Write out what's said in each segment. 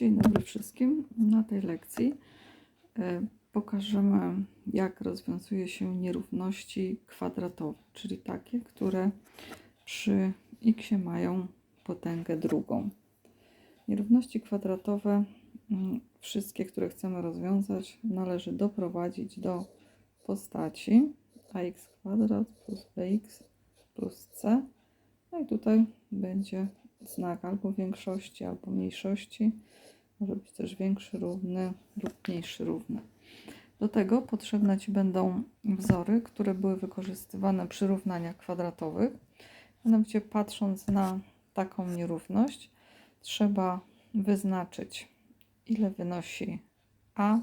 Dzień dobry wszystkim. Na tej lekcji e, pokażemy, jak rozwiązuje się nierówności kwadratowe, czyli takie, które przy x mają potęgę drugą. Nierówności kwadratowe, mm, wszystkie, które chcemy rozwiązać, należy doprowadzić do postaci ax kwadrat plus bx plus c. No i tutaj będzie znak albo większości, albo mniejszości. Może być też większy, równy lub mniejszy, równy. Do tego potrzebne Ci będą wzory, które były wykorzystywane przy równaniach kwadratowych. Mianowicie patrząc na taką nierówność, trzeba wyznaczyć ile wynosi A,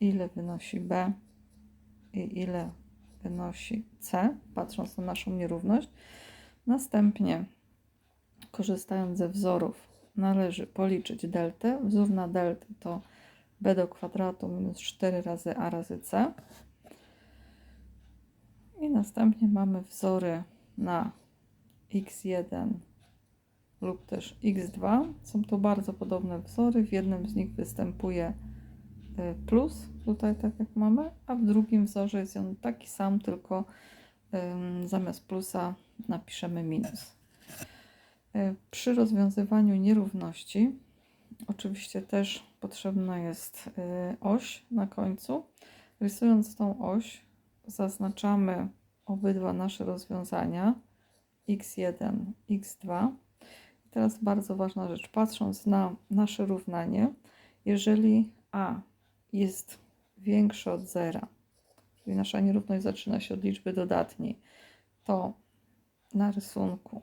ile wynosi B i ile wynosi C, patrząc na naszą nierówność. Następnie, korzystając ze wzorów, należy policzyć deltę. Wzór na deltę to b do kwadratu minus 4 razy a razy c. I następnie mamy wzory na x1 lub też x2. Są to bardzo podobne wzory. W jednym z nich występuje y, plus, tutaj tak jak mamy, a w drugim wzorze jest on taki sam, tylko zamiast plusa napiszemy minus. E, przy rozwiązywaniu nierówności oczywiście też potrzebna jest e, oś na końcu. Rysując tą oś zaznaczamy obydwa nasze rozwiązania x1, x2. I teraz bardzo ważna rzecz, patrząc na nasze równanie, jeżeli a jest większe od zera, czyli nasza nierówność zaczyna się od liczby dodatniej, to na rysunku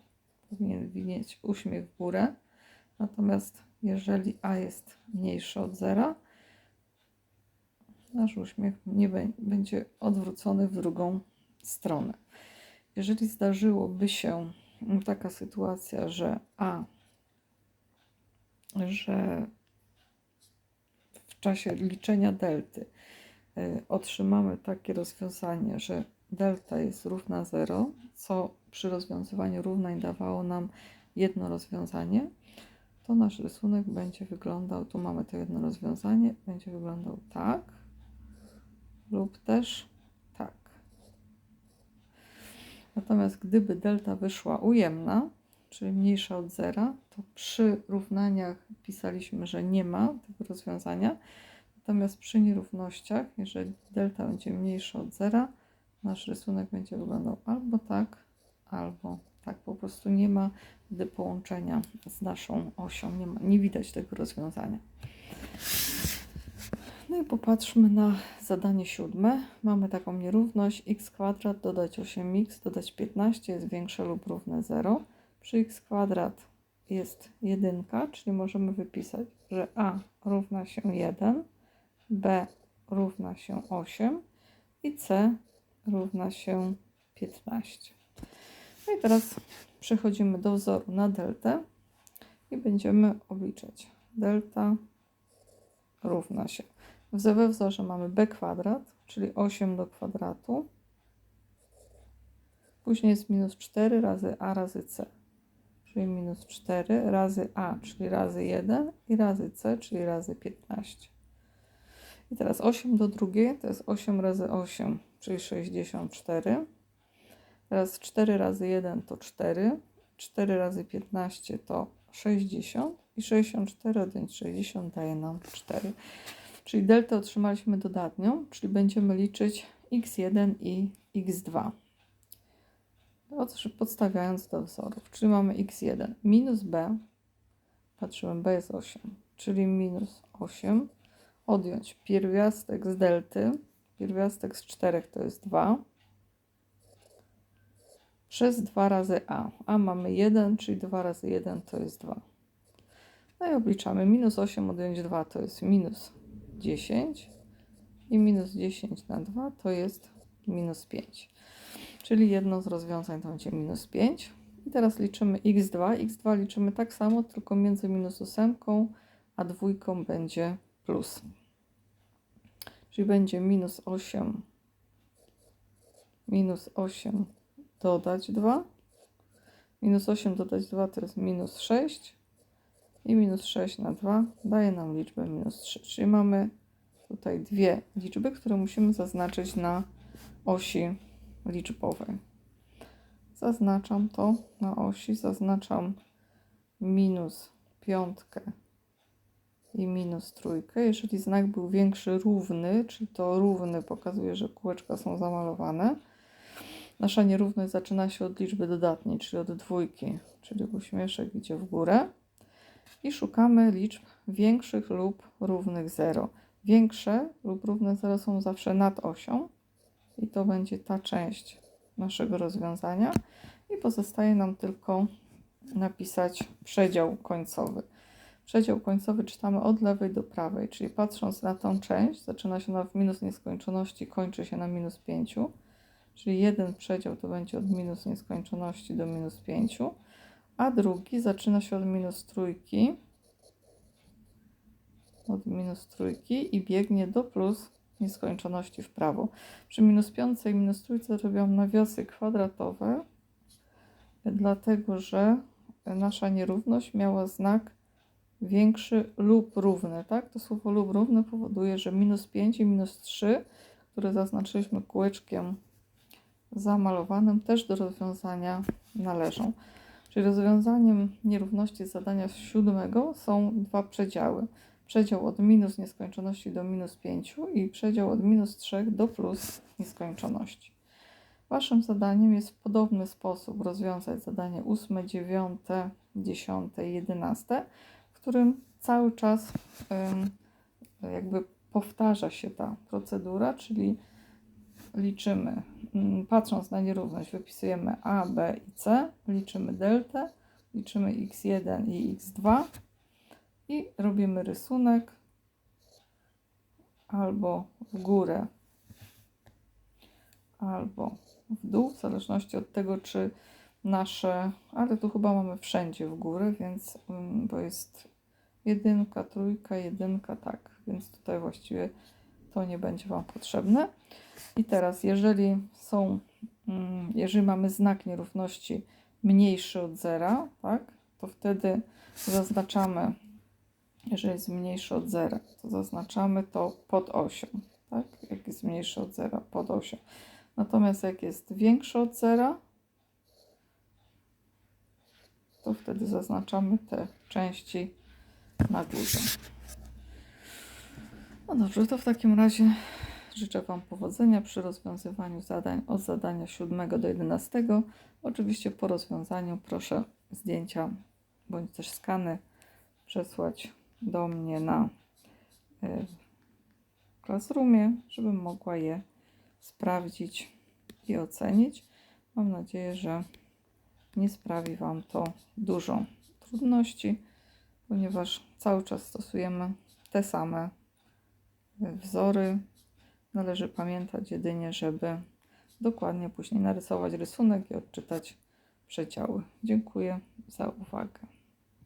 powinien widzieć uśmiech w górę. Natomiast jeżeli A jest mniejsze od zera, nasz uśmiech nie będzie odwrócony w drugą stronę. Jeżeli zdarzyłoby się taka sytuacja, że A, że w czasie liczenia delty y, otrzymamy takie rozwiązanie, że delta jest równa 0, co przy rozwiązywaniu równań dawało nam jedno rozwiązanie, to nasz rysunek będzie wyglądał, tu mamy to jedno rozwiązanie, będzie wyglądał tak lub też tak. Natomiast gdyby delta wyszła ujemna, czyli mniejsza od zera, to przy równaniach pisaliśmy, że nie ma tego rozwiązania. Natomiast przy nierównościach, jeżeli delta będzie mniejsza od zera, nasz rysunek będzie wyglądał albo tak, albo tak. Po prostu nie ma gdy połączenia z naszą osią. Nie, ma, nie widać tego rozwiązania. No i popatrzmy na zadanie siódme. Mamy taką nierówność x kwadrat dodać 8x dodać 15 jest większe lub równe 0. Przy x kwadrat jest jedynka, czyli możemy wypisać, że a równa się 1, b równa się 8 i c równa się 15. No i teraz przechodzimy do wzoru na deltę i będziemy obliczać. Delta równa się. We wzorze mamy b kwadrat, czyli 8 do kwadratu. Później jest minus 4 razy a razy c, czyli minus 4 razy a, czyli razy 1 i razy c, czyli razy 15. I teraz 8 do drugiej to jest 8 razy 8, czyli 64. Teraz 4 razy 1 to 4, 4 razy 15 to 60 i 64 odjąć 60 daje nam 4. Czyli deltę otrzymaliśmy dodatnią, czyli będziemy liczyć x1 i x2. Podstawiając do wzorów, czyli mamy x1 minus b, patrzymy, b jest 8, czyli minus 8, odjąć pierwiastek z delty, pierwiastek z 4 to jest 2, przez 2 razy a. a mamy 1, czyli 2 razy 1 to jest 2. No i obliczamy. Minus 8 odjąć 2 to jest minus 10 i minus 10 na 2 to jest minus 5. Czyli jedno z rozwiązań to będzie minus 5. I teraz liczymy x2. x2 liczymy tak samo, tylko między minus 8 a dwójką będzie plus. Czyli będzie minus 8 minus 8 dodać 2. Minus 8 dodać 2 to jest minus 6. i minus 6 na 2 daje nam liczbę minus 3. Czyli mamy tutaj dwie liczby, które musimy zaznaczyć na osi liczbowej. Zaznaczam to na osi, zaznaczam minus piątkę i minus trójkę. Jeżeli znak był większy, równy, czyli to równy pokazuje, że kółeczka są zamalowane, nasza nierówność zaczyna się od liczby dodatniej, czyli od dwójki, czyli uśmieszek idzie w górę i szukamy liczb większych lub równych 0. Większe lub równe 0 są zawsze nad osią i to będzie ta część naszego rozwiązania i pozostaje nam tylko napisać przedział końcowy. Przedział końcowy czytamy od lewej do prawej, czyli patrząc na tą część, zaczyna się ona w minus nieskończoności, kończy się na minus 5, czyli jeden przedział to będzie od minus nieskończoności do minus 5, a drugi zaczyna się od minus trójki, od minus trójki i biegnie do plus nieskończoności w prawo. Przy minus piątce i minus trójce robią nawiasy kwadratowe, dlatego że nasza nierówność miała znak większy lub równy, tak? To słowo lub równy powoduje, że minus 5 i minus 3, które zaznaczyliśmy kółeczkiem zamalowanym, też do rozwiązania należą. Czyli rozwiązaniem nierówności zadania siódmego są dwa przedziały. Przedział od minus nieskończoności do minus 5 i przedział od minus 3 do plus nieskończoności. Waszym zadaniem jest w podobny sposób rozwiązać zadanie 8, 9, 10 i 11, w którym cały czas jakby powtarza się ta procedura, czyli liczymy, mm, patrząc na nierówność, wypisujemy a, b i c, liczymy deltę, liczymy x1 i x2 i robimy rysunek albo w górę, albo w dół, w zależności od tego, czy nasze, ale tu chyba mamy wszędzie w górę, więc mm, bo jest jedynka, trójka, jedynka, tak, więc tutaj właściwie to nie będzie Wam potrzebne. I teraz, jeżeli są, mm, jeżeli mamy znak nierówności mniejszy od zera, tak, to wtedy zaznaczamy, jeżeli jest mniejszy od zera, to zaznaczamy to pod osią, tak, jak jest mniejszy od zera, pod osią. Natomiast jak jest większy od zera, to wtedy zaznaczamy te części na górze. No dobrze, to w takim razie życzę Wam powodzenia przy rozwiązywaniu zadań od zadania 7 do 11. Oczywiście po rozwiązaniu proszę zdjęcia bądź też skany przesłać do mnie na y, Classroomie, żebym mogła je sprawdzić i ocenić. Mam nadzieję, że nie sprawi Wam to dużo trudności, ponieważ cały czas stosujemy te same wzory. Należy pamiętać jedynie, żeby dokładnie później narysować rysunek i odczytać przedziały. Dziękuję za uwagę.